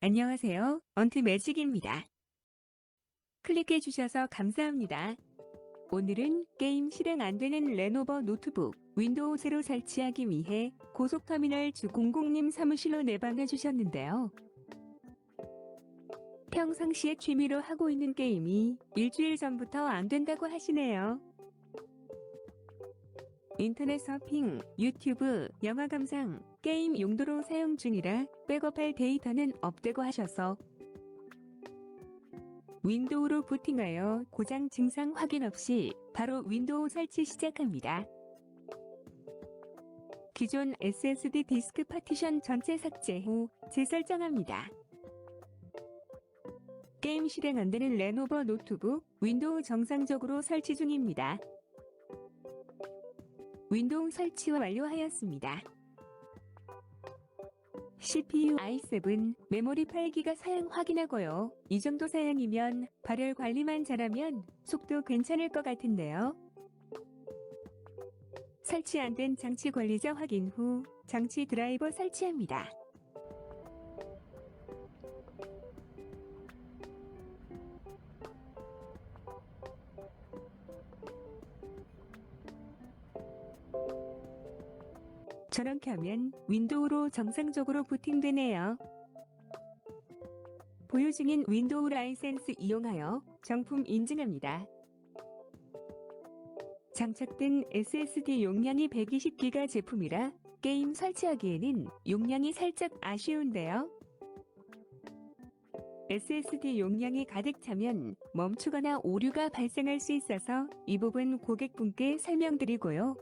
안녕하세요. 언트 매직입니다. 클릭해 주셔서 감사합니다. 오늘은 게임 실행 안 되는 레노버 노트북 윈도우 새로 설치하기 위해 고속터미널 주00님 사무실로 내방해 주셨는데요. 평상시에 취미로 하고 있는 게임이 일주일 전부터 안 된다고 하시네요. 인터넷 서핑, 유튜브, 영화 감상, 게임 용도로 사용 중이라 백업할 데이터는 없대고 하셔서 윈도우로 부팅하여 고장 증상 확인 없이 바로 윈도우 설치 시작합니다. 기존 SSD 디스크 파티션 전체 삭제 후 재설정합니다. 게임 실행 안 되는 레노버 노트북 윈도우 정상적으로 설치 중입니다. 윈도우 설치와 완료하였습니다. CPU i7 메모리 8기가 사양 확인하고요. 이 정도 사양이면 발열 관리만 잘하면 속도 괜찮을 것 같은데요. 설치 안 된 장치 관리자 확인 후 장치 드라이버 설치합니다. 저렇게 하면 윈도우로 정상적으로 부팅되네요. 보유 중인 윈도우 라이센스 이용하여 정품 인증합니다. 장착된 SSD 용량이 120기가 제품이라 게임 설치하기에는 용량이 살짝 아쉬운데요. SSD 용량이 가득 차면 멈추거나 오류가 발생할 수 있어서 이 부분 고객분께 설명드리고요.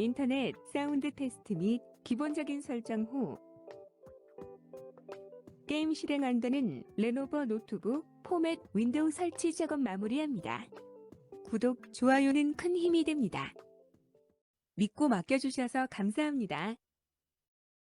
인터넷 사운드 테스트 및 기본적인 설정 후 게임 실행한다는 레노버 노트북 포맷 윈도우 설치 작업 마무리합니다. 구독, 좋아요는 큰 힘이 됩니다. 믿고 맡겨주셔서 감사합니다.